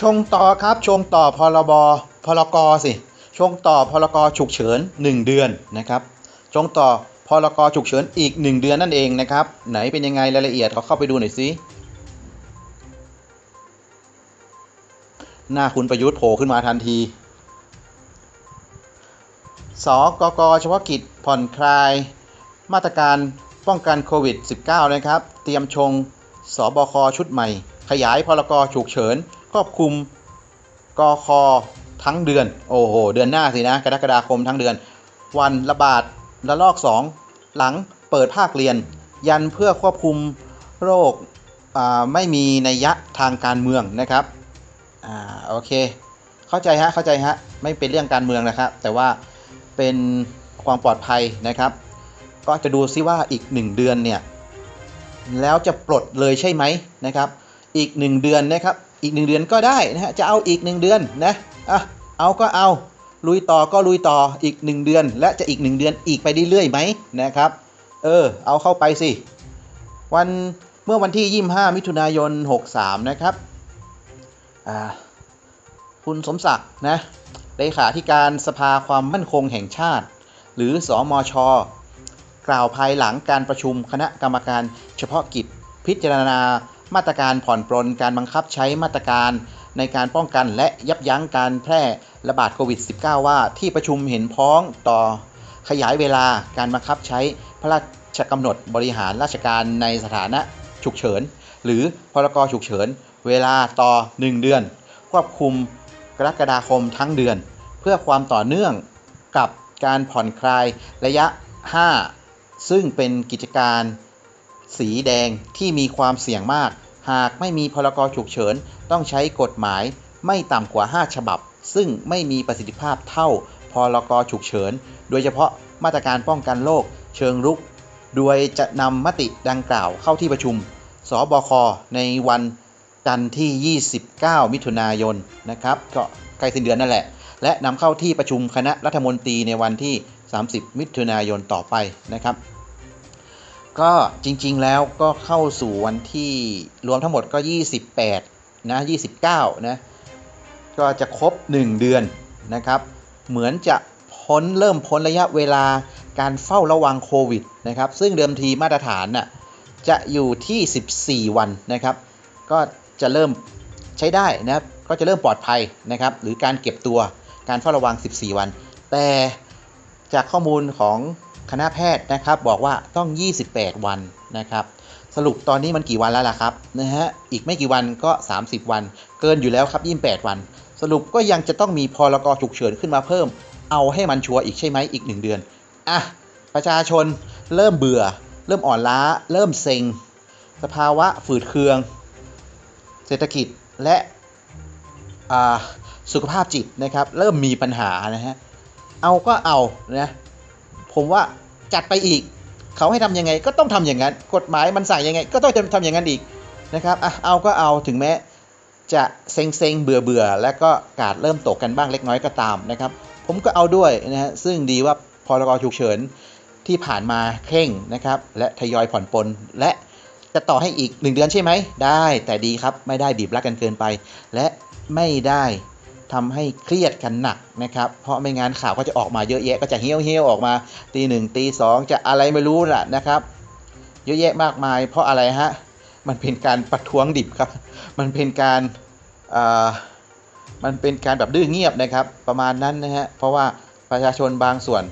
ชงต่อครับชงต่อพรบพรกสิชงต่อพรกฉุกเฉิน 1 เดือนนะครับชงต่อพรกฉุกเฉินอีก 1 เดือนนั่นเองนะครับ ไหนเป็นยังไงรายละเอียดเขาเข้าไปดูหน่อยสิหน้าคุณประยุทธ์โผล่ขึ้นมาทันทีสกกเฉพาะกิจผ่อนคลาย มาตรการป้องกันโควิด -19 นะครับ เตรียมชงสบคชุดใหม่ ขยายพรกฉุกเฉิน ครอบคลุมกคทั้งเดือน โอ้โห เดือนหน้าสินะ กรกฎาคมทั้งเดือน วันระบาดระลอก 2 หลังเปิดภาคเรียน ยันเพื่อควบคุมโรคไม่มีนัยยะทางการเมืองนะครับอ่าโอเค เข้าใจฮะ เข้าใจฮะ ไม่เป็นเรื่องการเมืองนะครับ แต่ว่าเป็นความปลอดภัยนะครับ ก็จะดูซิว่าอีก 1 เดือนเนี่ย แล้วจะปลดเลยใช่ไหมนะครับ อีก 1 เดือนนะครับ อีก 1 เดือนก็ได้นะฮะจะเอาอีก 1 เดือนนะอะเอาก็เอาลุยต่อก็ลุยต่ออีก 1 เดือน และจะอีก 1 เดือนอีกไปเรื่อยๆไหมนะครับเออเอาเข้าไปสิ วันเมื่อวันที่ 25 มิถุนายน 63 นะครับอ่าคุณสมศักดิ์นะเลขาธิการสภาความมั่นคงแห่งชาติ หรือสอมชกล่าวภายหลังการประชุมคณะกรรมการเฉพาะกิจพิจารณา มาตรการผ่อนปลนการบังคับใช้มาตรการในการป้องกันและยับยั้งการแพร่ระบาดโควิด -19 ว่าที่ประชุมเห็นพ้องต่อขยายเวลาการบังคับใช้พระราชกำหนดบริหารราชการในสถานะฉุกเฉิน หรือพรกฉุกเฉิน เวลาต่อ 1 เดือน ควบคุมกรกฎาคมทั้งเดือน เพื่อความต่อเนื่องกับการผ่อนคลายระยะ 5 ซึ่งเป็นกิจการ สีแดงที่มีความเสี่ยงมาก หากไม่มีพรกฉุกเฉิน ต้องใช้กฎหมายไม่ต่ำกว่า 5 ฉบับ ซึ่งไม่มีประสิทธิภาพเท่าพรกฉุกเฉิน โดยเฉพาะมาตรการป้องกันโรคเชิงรุก โดยจะนำมติดังกล่าวเข้าที่ประชุม สบค ในวันจันทร์ที่ 29 มิถุนายนนะครับก็ใกล้สิ้นเดือนนั่นแหละ และนำเข้าที่ประชุมคณะรัฐมนตรีในวันที่ 30 มิถุนายนต่อไปนะครับ ก็จริงๆแล้วก็เข้าสู่วันที่รวมทั้งหมดก็ 28 นะ 29 นะ ก็จะครบ 1 เดือนนะครับ เหมือนจะพ้นเริ่มพ้นระยะเวลาการเฝ้าระวังโควิดนะครับ ซึ่งเดิมทีมาตรฐานน่ะจะอยู่ที่ 14 วันนะครับ ก็จะเริ่มใช้ได้นะครับ ก็จะเริ่มปลอดภัยนะครับ หรือการเก็บตัวการเฝ้าระวัง 14 วัน แต่จากข้อมูลของ คณะแพทย์นะครับบอกว่าต้อง 28 วันนะครับ สรุปตอนนี้มันกี่วันแล้วล่ะครับนะฮะอีกไม่กี่วันก็ 30 วัน เกินอยู่แล้วครับ 28 วัน สรุปก็ยังจะต้องมีพรกฉุกเฉินขึ้นมาเพิ่ม เอาให้มันชัวร์อีกใช่ไหมอีก 1 เดือนอะประชาชนเริ่มเบื่อ เริ่มอ่อนล้า เริ่มเซ็ง สภาวะฝืดเคือง เศรษฐกิจและสุขภาพจิตนะครับ เริ่มมีปัญหานะฮะเอาก็เอานะผมว่า จัดไปอีก เขาให้ทำยังไงก็ต้องทำอย่างนั้น กฎหมายมันสั่งยังไง ก็ต้องทำอย่างนั้นอีกนะครับอะเอาก็เอาถึงแม้จะเซ็งเซ็งเบื่อเบื่อและก็กาดเริ่มตกกันบ้างเล็กน้อยก็ตามนะครับ ผมก็เอาด้วยนะฮะซึ่งดีว่าพรกฉุกเฉินที่ผ่านมาเคร่งนะครับ และทยอยผ่อนปลนและจะต่อให้อีก 1 เดือนใช่ไหม ได้แต่ดีครับ ไม่ได้บีบรัดกันเกินไป และไม่ได้ ทำให้เครียดกันหนักนะครับ เพราะไม่งั้นข่าวก็จะออกมาเยอะแยะก็จะเฮี้ยวเฮี้ยวออกมาตีหนึ่งตีสองจะอะไรไม่รู้แหละนะครับ เยอะแยะมากมาย เพราะอะไรฮะมันเป็นการประท้วงดิบครับ มันเป็นการอ่ามันเป็นการแบบดื้อเงียบนะครับ ประมาณนั้นนะฮะเพราะว่าประชาชนบางส่วน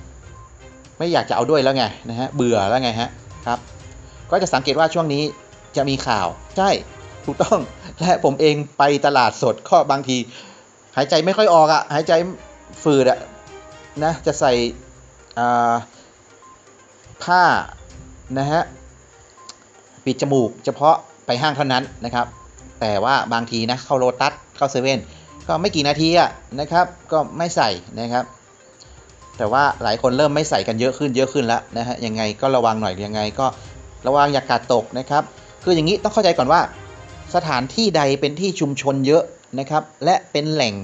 ไม่อยากจะเอาด้วยแล้วไงนะฮะเบื่อแล้วไงฮะครับก็จะสังเกตว่าช่วงนี้จะมีข่าว ใช่ถูกต้องและผมเองไปตลาดสดก็บางที หายใจไม่ค่อยออกอะหายใจฝืดอะนะ จะใส่ผ้านะฮะปิดจมูกเฉพาะไปห้างเท่านั้นนะครับ แต่ว่าบางทีนะเข้าโรตัสเข้าเซเว่นก็ไม่กี่นาทีอะนะครับ ก็ไม่ใส่นะครับ แต่ว่าหลายคนเริ่มไม่ใส่กันเยอะขึ้นเยอะขึ้นแล้วนะฮะยังไงก็ระวังหน่อยยังไง ก็ระวังอย่ากาดตกนะครับ คืออย่างนี้ต้องเข้าใจก่อนว่า สถานที่ใดเป็นที่ชุมชนเยอะ นะครับและเป็นแหล่ง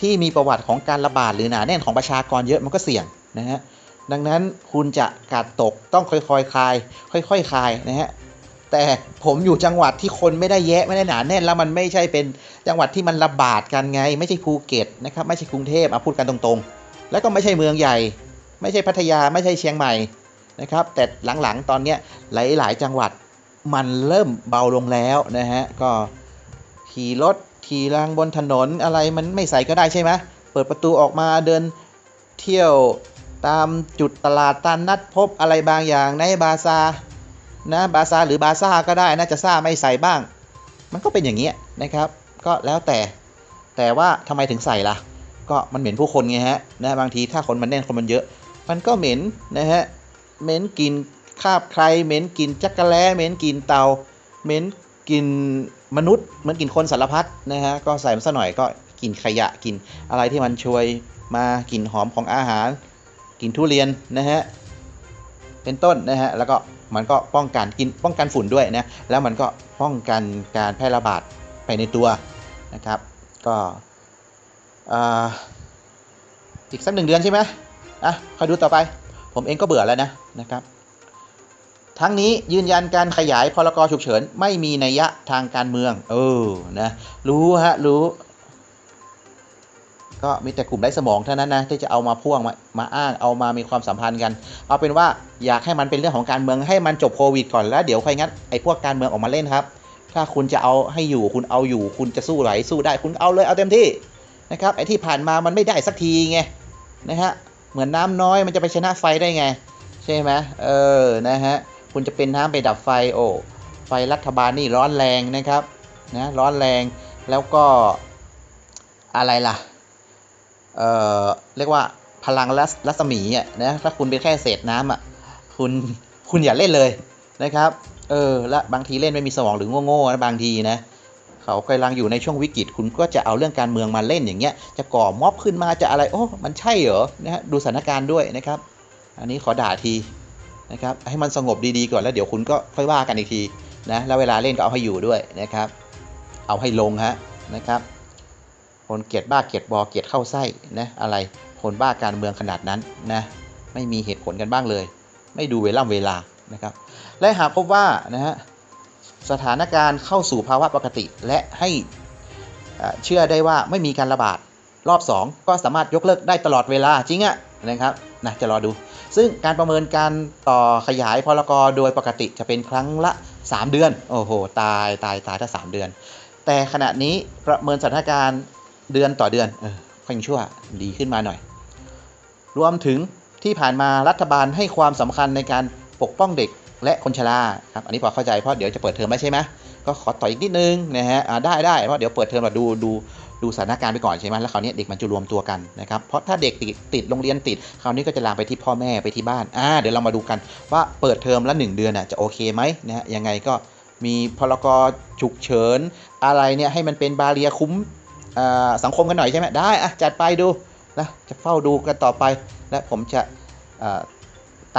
ที่มีประวัติของการระบาดหรือหนาแน่นของประชากรเยอะมันก็เสี่ยงนะฮะดังนั้นคุณจะกาดตกต้องค่อยๆคลาย ค่อยๆคลายนะฮะแต่ผมอยู่จังหวัดที่คนไม่ได้แยะไม่ได้หนาแน่นแล้วมันไม่ใช่เป็นจังหวัดที่มันระบาดกันไง ไม่ใช่ภูเก็ตนะครับไม่ใช่กรุงเทพเอะพูดกันตรงๆ แล้วก็ไม่ใช่เมืองใหญ่ ไม่ใช่พัทยาไม่ใช่เชียงใหม่นะครับแต่หลังๆตอนนี้หลายๆจังหวัดมันเริ่มเบาลงแล้วนะฮะก็ขี่รถ ขี่รางบนถนนอะไรมันไม่ใส่ก็ได้ใช่ไหมเปิดประตูออกมาเดินเที่ยวตามจุดตลาดตามนัดพบอะไรบางอย่างในบาซานะบาซาหรือบาซ่าก็ได้น่าจะซ่าไม่ใส่บ้าง มันก็เป็นอย่างเงี้ยนะครับ ก็แล้วแต่แต่ว่าทำไมถึงใส่ล่ะ ก็มันเหม็นผู้คนไงฮะนะบางทีถ้าคนมันแน่นคนมันเยอะ มันก็เหม็นนะฮะเหม็นกลินคาบใครเหม็นกลินจักระแล้เหม็นกลินเตาเหม็นกลิน มนุษย์เหมือนกลินคนสารพัดนะฮะก็ใส่มาสักหน่อยก็กลินขยะกลินอะไรที่มันช่วยมากลิ่นหอมของอาหารกลิ่นทุเรียนนะฮะเป็นต้นนะฮะแล้วก็มันก็ป้องกันกินป้องกันฝุ่นด้วยนะแล้วมันก็ป้องกันการแพร่ระบาดไปในตัวนะครับ ก็อีกสักหนึ่งเดือนใช่ไหมอะคอยดูต่อไป ผมเองก็เบื่อแล้วนะนะครับ ทั้งนี้ยืนยันการขยายพรกฉุกเฉินไม่มีนัยยะทางการเมือง เออนะรู้ฮะรู้ ก็มีแต่กลุ่มไร้สมองเท่านั้นนะที่จะเอามาพ่วงมามาอ้างเอามามีความสัมพันธ์กัน เอาเป็นว่าอยากให้มันเป็นเรื่องของการเมืองให้มันจบโควิดก่อนแล้วเดี๋ยวค่อยงัดไอ้พวกการเมืองออกมาเล่นครับ ถ้าคุณจะเอาให้อยู่คุณเอาอยู่ คุณจะสู้ไหวสู้ได้คุณเอาเลยเอาเต็มที่นะครับไอ้ที่ผ่านมามันไม่ได้สักทีไงนะฮะเหมือนน้ำน้อยมันจะไปชนะไฟได้ไง ใช่ไหมเออนะฮะ คุณจะเป็นน้ำไปดับไฟโอ้ไฟรัฐบาลนี่ร้อนแรงนะครับนะร้อนแรงแล้วก็อะไรล่ะเออเรียกว่าพลังรัศมีอะนะถ้าคุณเป็นแค่เศษน้ำอะคุณคุณอย่าเล่นเลยนะครับเออและบางทีเล่นไม่มีสมองหรือโง่ๆนะบางทีนะเขากำลังอยู่ในช่วงวิกฤต คุณก็จะเอาเรื่องการเมืองมาเล่นอย่างเงี้ย จะก่อม็อบขึ้นมาจะอะไร โอ้ มันใช่เหรอ นะฮะ ดูสถานการณ์ด้วยนะครับ อันนี้ขอด่าที นะครับให้มันสงบดีๆก่อนแล้วเดี๋ยวคุณก็ค่อยว่ากันอีกทีนะแล้วเวลาเล่นก็เอาให้อยู่ด้วยนะครับ เอาให้ลงฮะนะครับ คนเกลียดบ้าเกลียดบอเกลียดเข้าไส้นะอะไรคนบ้าการเมืองขนาดนั้นนะไม่มีเหตุผลกันบ้างเลย ไม่ดูเวลาเวลานะครับ และหากพบว่านะฮะสถานการณ์เข้าสู่ภาวะปกติ และให้เชื่อได้ว่าไม่มีการระบาดรอบ 2 ก็สามารถยกเลิกได้ตลอดเวลาจริงอะนะครับนะจะรอดู ซึ่งการประเมินการต่อขยายพรกโดยปกติจะเป็นครั้งละ 3 เดือน โอ้โห ตายตายตายถ้า 3 เดือน แต่ขณะนี้ประเมินสถานการณ์เดือนต่อเดือนเออค่อยชั่วดีขึ้นมาหน่อย รวมถึงที่ผ่านมารัฐบาลให้ความสำคัญในการปกป้องเด็กและคนชราครับอันนี้พอเข้าใจเพราะเดี๋ยวจะเปิดเทอมไม่ใช่ไหมก็ขอต่ออีกนิดนึงนะฮะได้ได้เพราะเดี๋ยวเปิดเทอมมาดูดู ดูสถานการณ์ไปก่อนใช่ไหมแล้วคราวนี้เด็กมันจะรวมตัวกันนะครับเพราะถ้าเด็กติดติดโรงเรียนติดคราวนี้ก็จะลามไปที่พ่อแม่ไปที่บ้านอ่าเดี๋ยวเรามาดูกันว่าเปิดเทอมละ1เดือนอะจะโอเคไหมนะฮะยังไงก็มีพรกฉุกเฉินอะไรเนี่ยให้มันเป็นบาเรียคุ้มสังคมกันหน่อยใช่ไหมได้อะจัดไปดูนะจะเฝ้าดูกันต่อไป และผมจะ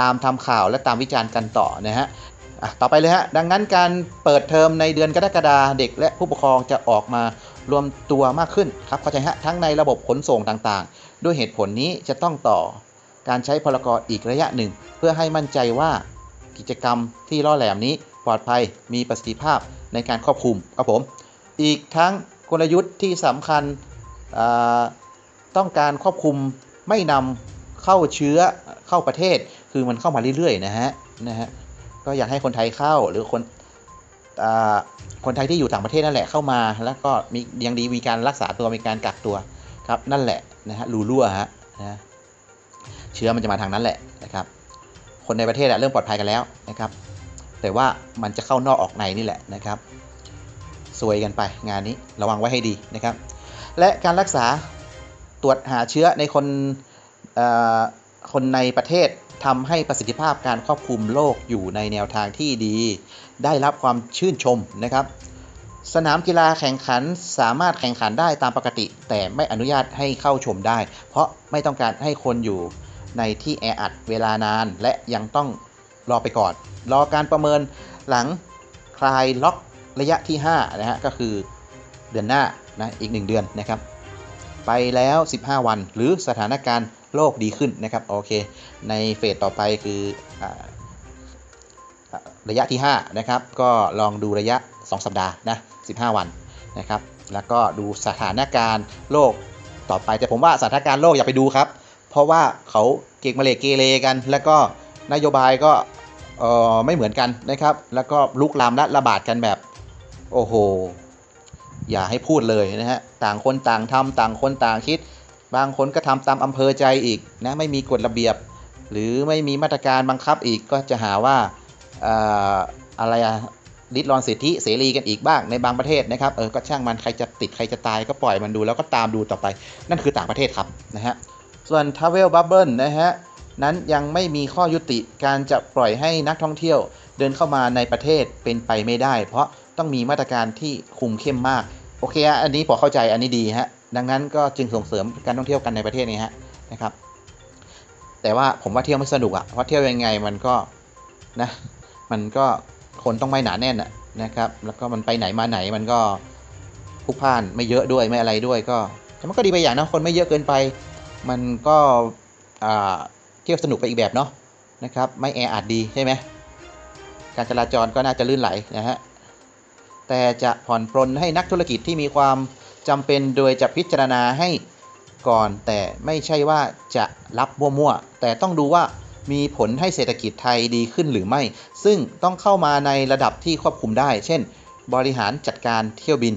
ตามทำข่าวและตามวิจารณ์กันต่อนะฮะ ต่อไปเลยฮะ ดังนั้นการเปิดเทอมในเดือนกรกฎาเด็กและผู้ปกครองจะออกมารวมตัวมากขึ้นครับเข้าใจฮะ ทั้งในระบบขนส่งต่างๆ ด้วยเหตุผลนี้จะต้องต่อการใช้พลกรอีกระยะหนึ่ง เพื่อให้มั่นใจว่ากิจกรรมที่ล่อแหลมนี้ปลอดภัยมีประสิทธิภาพในการควบคุมครับผม อีกทั้งกลยุทธ์ที่สำคัญต้องการควบคุมไม่นำเข้าเชื้อเข้าประเทศ คือมันเข้ามาเรื่อยๆนะฮะนะฮะ ก็อยากให้คนไทยเข้าหรือคนคนไทยที่อยู่ต่างประเทศนั่นแหละเข้ามา แล้วก็มียังดีมีการรักษาตัวมีการกักตัวครับนั่นแหละนะฮะรูรั่วฮะนะเชื้อมันจะมาทางนั้นแหละนะครับคนในประเทศเริ่มปลอดภัยกันแล้วนะครับ แต่ว่ามันจะเข้านอกออกในนี่แหละนะครับซวยกันไปงานนี้ระวังไว้ให้ดีนะครับ และการรักษาตรวจหาเชื้อในคนคนในประเทศ ทำให้ประสิทธิภาพการควบคุมโรคอยู่ในแนวทางที่ดี ได้รับความชื่นชมนะครับ สนามกีฬาแข่งขันสามารถแข่งขันได้ตามปกติ แต่ไม่อนุญาตให้เข้าชมได้ เพราะไม่ต้องการให้คนอยู่ในที่แออัดเวลานาน และยังต้องรอไปก่อน รอการประเมินหลังคลายล็อกระยะที่5นะฮะก็คือเดือนหน้านะอีก 1 เดือนนะครับ ไปแล้ว 15 วัน หรือสถานการณ์โลกดีขึ้นนะครับโอเค ในเฟสต่อไปคืออระยะที่5นะครับก็ลองดูระยะ 2 สัปดาห์นะ15 วันนะครับแล้วก็ดูสถานการณ์โลกต่อไป แต่ผมว่าสถานการณ์โลกอย่าไปดูครับ เพราะว่าเขาเก่งมาเลเกเรกัน แล้วก็นโยบายก็ไม่เหมือนกันนะครับ แล้วก็ลุกลามและระบาดกันแบบ โอ้โห อย่าให้พูดเลยนะฮะต่างคนต่างทำต่างคนต่างคิด บางคนก็ทำตามอำเภอใจอีกนะไม่มีกฎระเบียบ หรือไม่มีมาตรการบังคับอีกก็จะหาว่าเอ่ออะไรอะริดรอนสิทธิเสรีกันอีกบ้างในบางประเทศนะครับเออก็ช่างมันใครจะติดใครจะตายก็ปล่อยมันดูแล้วก็ตามดูต่อไป นั่นคือต่างประเทศครับนะฮะส่วน Travel Bubble นะฮะนั้นยังไม่มีข้อยุติการจะปล่อยให้นักท่องเที่ยวเดินเข้ามาในประเทศเป็นไปไม่ได้ เพราะ ต้องมีมาตรการที่คุมเข้มมาก โอเคฮะอันนี้พอเข้าใจอันนี้ดีฮะดังนั้นก็จึงส่งเสริมการท่องเที่ยวกันในประเทศนี้ฮะนะครับ แต่ว่าผมว่าเที่ยวไม่สนุกอะเพราะเที่ยวยังไงมันก็นะมันก็คนต้องไม่หนาแน่นอะนะครับ แล้วก็มันไปไหนมาไหนมันก็พลุกพ่านไม่เยอะด้วยไม่อะไรด้วยก็แต่มันก็ดีไปอย่างนะคนไม่เยอะเกินไป มันก็อ่าเที่ยวสนุกไปอีกแบบเนาะนะครับ ไม่แออัดดีใช่ไหมการจราจรก็น่าจะลื่นไหลนะฮะ แต่จะผ่อนปรนให้นักธุรกิจที่มีความจำเป็นโดยจะพิจารณาให้ก่อน แต่ไม่ใช่ว่าจะรับมั่วๆแต่ต้องดูว่ามีผลให้เศรษฐกิจไทยดีขึ้นหรือไม่ ซึ่งต้องเข้ามาในระดับที่ควบคุมได้ เช่น บริหารจัดการเที่ยวบิน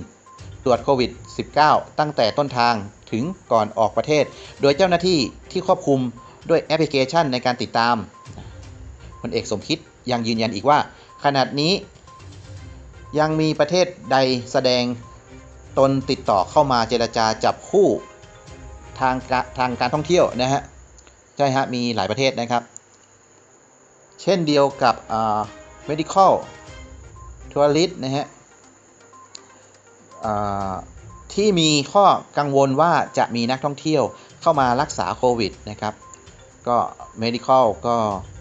ตรวจโควิด -19 ตั้งแต่ต้นทางถึงก่อนออกประเทศ โดยเจ้าหน้าที่ที่ควบคุมด้วยแอปพลิเคชันในการติดตามพลเอกสมคิดยังยืนยันอีกว่าขนาดนี้ ยังมีประเทศใดแสดงตนติดต่อเข้ามาเจรจาจับคู่ทางกะทางการท่องเที่ยวนะฮะใช่ฮะมีหลายประเทศนะครับ เช่นเดียวกับอ่า medical tourist นะฮะที่มีข้อกังวลว่าจะมีนักท่องเที่ยวเข้ามารักษาโควิดนะครับ ก็ medical ก็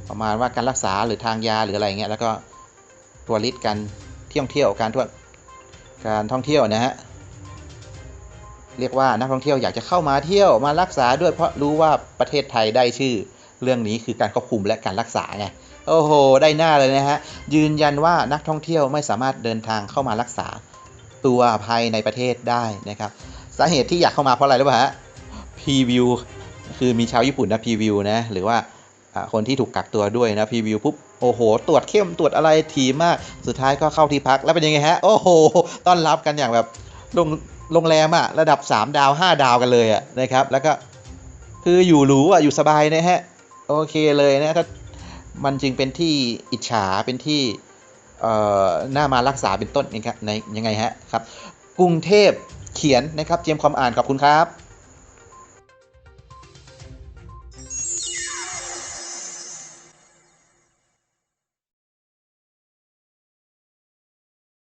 ประมาณว่าการรักษาหรือทางยาหรืออะไรเงี้ยแล้วก็ทัวริสการเที่ยวเที่ยวการท่วการท่องเที่ยวนะฮะเรียกว่านักท่องเที่ยวอยากจะเข้ามาเที่ยวมารักษาด้วยเพราะรู้ว่าประเทศไทยได้ชื่อ เรื่องนี้คือการควบคุมและการรักษาไงโอ้โห ได้หน้าเลยนะฮะ ยืนยันว่านักท่องเที่ยวไม่สามารถเดินทางเข้ามารักษาตัวภายในประเทศได้นะครับ สาเหตุที่อยากเข้ามาเพราะอะไรรู้ป่ะฮะพรีวิวคือมีชาวญี่ปุ่นนะพรีวิวนะ หรือว่าอ่าคนที่ถูกกักตัวด้วยนะพรีวิวปุ๊บ โอ้โห ตรวจเข้มตรวจอะไรทีมาก สุดท้ายก็เข้าที่พักแล้วเป็นยังไงฮะ โอ้โห ต้อนรับกันอย่างแบบโรงโรงแรมอะระดับ 3 ดาว 5 ดาวกันเลยอะนะครับ แล้วก็คืออยู่หรูอะอยู่สบายนะฮะ โอเคเลยนะถ้ามันจึงเป็นที่อิจฉาเป็นที่เอ่อหน้ามารักษาเป็นต้นนะครับในยังไงฮะครับ กรุงเทพเขียนนะครับ เจียมความอ่านขอบคุณครับ